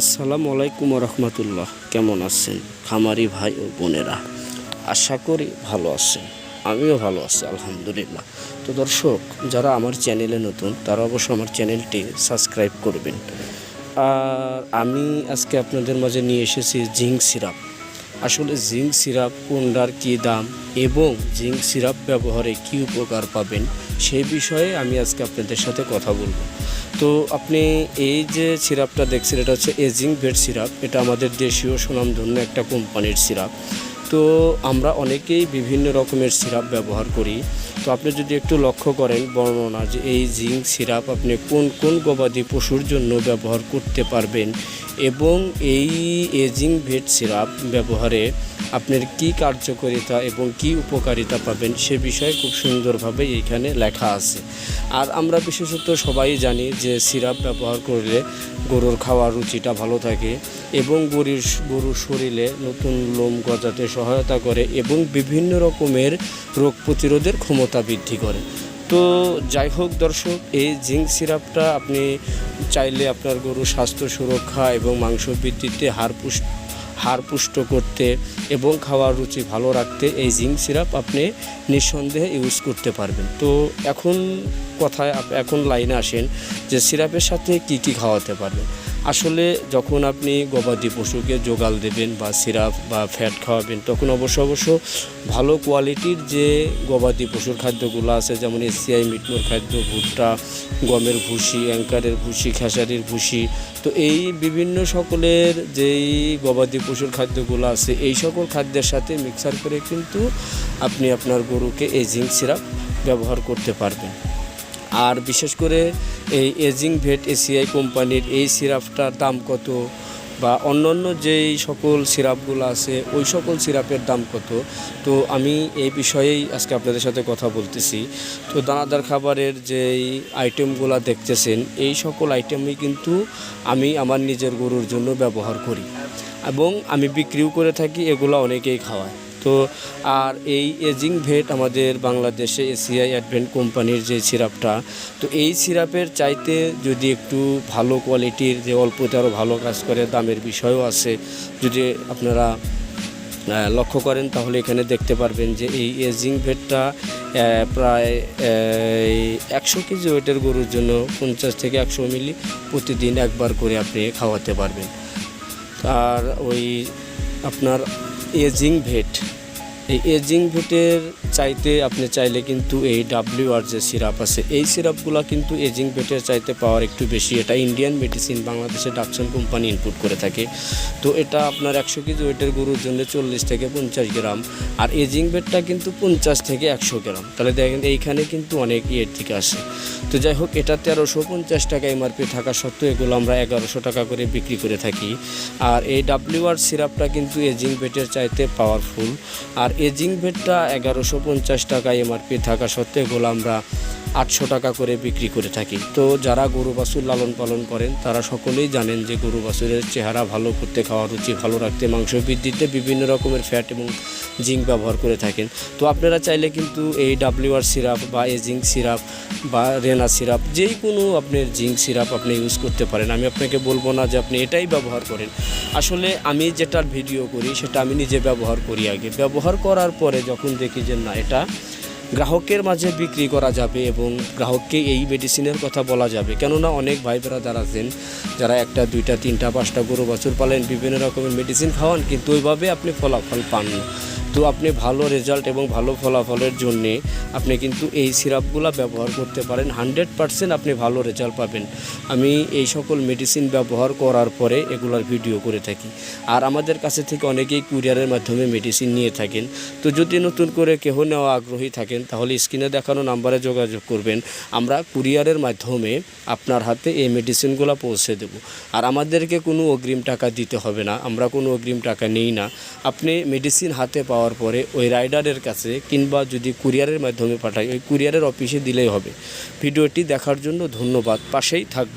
আসসালামু আলাইকুম রহমতুল্লাহ। কেমন আছেন? খামারি ভাই ও বোনেরা, আশা করি ভালো আছেন। আমিও ভালো আছি, আলহামদুলিল্লাহ। তো দর্শক, যারা আমার চ্যানেলে নতুন, তারা অবশ্য আমার চ্যানেলটি সাবস্ক্রাইব করবেন। আর আমি আজকে আপনাদের মাঝে নিয়ে এসেছি জিঙ্ক সিরাপ। আসলে জিঙ্ক সিরাপ কোনটার কী দাম এবং জিঙ্ক সিরাপ ব্যবহারে কী উপকার পাবেন সেই বিষয়ে আমি আজকে আপনাদের সাথে কথা বলব। তো আপনি এই যে সিরাপটা দেখছেন, এটা হচ্ছে এজিং ভেট সিরাপ। এটা আমাদের দেশীয় সুনামধন্য একটা কোম্পানির সিরাপ। তো আমরা অনেকেই বিভিন্ন রকমের সিরাপ ব্যবহার করি। তো আপনি যদি একটু লক্ষ্য করেন বর্ণনা যে এই জিঙ্ক সিরাপ আপনি কোন কোন গবাদি পশুর জন্য ব্যবহার করতে পারবেন এবং এই এজিং ভেট সিরাপ ব্যবহারে আপনার কি কার্যকারিতা এবং কি উপকারিতা পাবেন সে বিষয়ে খুব সুন্দরভাবে এইখানে লেখা আছে। আর আমরা বিশেষত সবাই জানি যে সিরাপ ব্যবহার করলে গরুর খাওয়ার রুচিটা ভালো থাকে এবং গরুর গরুর শরীরে নতুন লোম গজাতে সহায়তা করে এবং বিভিন্ন রকমের রোগ প্রতিরোধের ক্ষমতা বৃদ্ধি করে। তো যাই হোক দর্শক, এই জিঙ্ক সিরাপটা আপনি চাইলে আপনার গরুর স্বাস্থ্য সুরক্ষা এবং মাংস বৃদ্ধিতে হাড় পুষ্ট হাড় পুষ্ট করতে এবং খাওয়ার রুচি ভালো রাখতে এই জিঙ্ক সিরাপ আপনি নিঃসন্দেহে ইউজ করতে পারবেন। তো এখন কথায় এখন লাইনে আসেন যে সিরাপের সাথে কি কি খাওয়াতে পারবেন। আসলে যখন আপনি গবাদি পশুকে জোগাল দেবেন বা সিরাপ বা ফ্যাট খাওয়াবেন, তখন অবশ্য অবশ্য ভালো কোয়ালিটির যে গবাদি পশুর খাদ্যগুলো আছে, যেমন এসিআই, মিটমোর খাদ্য, ভুট্টা, গমের ভুসি অ্যাঙ্কারের ভুসি, খেসারির ভুসি, তো এই বিভিন্ন সকলের যেই গবাদি পশুর খাদ্যগুলো আছে, এই সকল খাদ্যের সাথে মিক্সার করে কিন্তু আপনি আপনার গরুকে এই জিঙ্ক সিরাপ ব্যবহার করতে পারবেন। আর বিশেষ করে এই এজিং ভেট এসিআই কোম্পানির এই সিরাপটার দাম কত? বা অন্যান্য যেই সকল সিরাপগুলো আছে, ওই সকল সিরাপের দাম কত? তো আমি এই বিষয়েই আজকে আপনাদের সাথে কথা বলতেছি। তো দানাদার খাবারের যেই আইটেমগুলো দেখতেছেন, এই সকল আইটেমই কিন্তু আমি আমার নিজের গরুর জন্য ব্যবহার করি। এবং আমি বিক্রিও করে থাকি, এগুলো অনেকেই খাওয়ায়। তো আর এই এজিং ভেট আমাদের বাংলাদেশে এসিআই অ্যাডভেন্ট কোম্পানির যে সিরাপটা, তো এই সিরাপের চাইতে যদি একটু ভালো কোয়ালিটির, যে অল্পতে আরও ভালো কাজ করে, দামের বিষয়ও আছে, যদি আপনারা লক্ষ্য করেন, তাহলে এখানে দেখতে পারবেন যে এই এজিং ভেটটা প্রায় একশো কেজি ওয়েটের গরুর জন্য পঞ্চাশ থেকে একশো মিলি প্রতিদিন একবার করে আপনি খাওয়াতে পারবেন। আর ওই আপনার এজিং ভেট। এই এজিং ভেটের চাইতে আপনি চাইলে কিন্তু এই ডাব্লিউ আর যে সিরাপ আছে। এই সিরাপগুলো কিন্তু এজিং ভেটের চাইতে পাওয়ার একটু বেশি। এটা ইন্ডিয়ান মেডিসিন বাংলাদেশে ডাকসন কোম্পানি ইনপুট করে থাকে। তো এটা আপনার একশো কেজি ওয়েটের গরুর জন্য চল্লিশ থেকে পঞ্চাশ গ্রাম। আর এজিং ভেটটা কিন্তু পঞ্চাশ থেকে একশো গ্রাম। তাহলে দেখেন এইখানে কিন্তু অনেক ইয়ের থেকে আসে তো যাই হোক, এটা তেরোশো পঞ্চাশ টাকা এমআরপি থাকা সত্ত্বেও এগুলো আমরা এগারোশো টাকা করে বিক্রি করে থাকি। আর এই ডাব্লিউ আর সিরাপটা কিন্তু এজিং ভেটের চাইতে পাওয়ারফুল আর এজিং ভেটটা এগারোশো পঞ্চাশ টাকা এমআরপি থাকা সত্ত্বেও এগুলো আমরা আটশো টাকা করে বিক্রি করে থাকি। তো যারা গরু বাছুর লালন পালন করেন, তারা সকলেই জানেন যে গরু বাছুরের চেহারা ভালো করতে, খাওয়া রুচি ভালো রাখতে, মাংস বৃদ্ধিতে বিভিন্ন রকমের ফ্যাট এবং জিঙ্ক ব্যবহার করে থাকেন। তো আপনারা চাইলে কিন্তু এই ডাব্লিউ আর সিরাপ বা এই জিঙ্ক সিরাপ বা রেনা সিরাপ যেই কোনো আপনার জিঙ্ক সিরাপ আপনি ইউজ করতে পারেন। আমি আপনাকে বলব না যে আপনি এটাই ব্যবহার করেন। আসলে আমি যেটার ভিডিও করি, সেটা আমি নিজে ব্যবহার করি আগে। ব্যবহার করার পরে যখন দেখি যে না, এটা গ্রাহকের মাঝে বিক্রি করা যাবে এবং গ্রাহককে এই মেডিসিনের কথা বলা যাবে। কেননা অনেক ভাই যারা আছেন, যারা একটা, দুইটা, তিনটা, পাঁচটা গরু, বছর পালেন, বিভিন্ন রকমের মেডিসিন খাওয়ান, কিন্তু ওইভাবে আপনি ফলাফল পান না। তো আপনি ভালো রেজাল্ট এবং ভালো ফলাফলের জন্যে আপনি কিন্তু এই সিরাপগুলো ব্যবহার করতে পারেন। হান্ড্রেড পারসেন্ট আপনি ভালো রেজাল্ট পাবেন। আমি এই সকল মেডিসিন ব্যবহার করার পরে এগুলার ভিডিও করে থাকি। আর আমাদের কাছে থেকে অনেকেই কুরিয়ারের মাধ্যমে মেডিসিন নিয়ে থাকেন। তো যদি নতুন করে কেহ নেওয়া আগ্রহী থাকেন, তাহলে স্ক্রিনে দেখানো নাম্বারে যোগাযোগ করবেন। আমরা কুরিয়ারের মাধ্যমে আপনার হাতে এই মেডিসিনগুলো পৌঁছে দেব। আর আমাদেরকে কোনো অগ্রিম টাকা দিতে হবে না। আমরা কোনো অগ্রিম টাকা নেই না। আপনি মেডিসিন হাতে পাওয়ার পরে ওই রাইডারের কাছে কিংবা যদি কুরিয়ারের মাধ্যমে পাঠাই, ওই কুরিয়ারের অফিসে দিলেই হবে। ভিডিওটি দেখার জন্য ধন্যবাদ। পাশেই থাকবে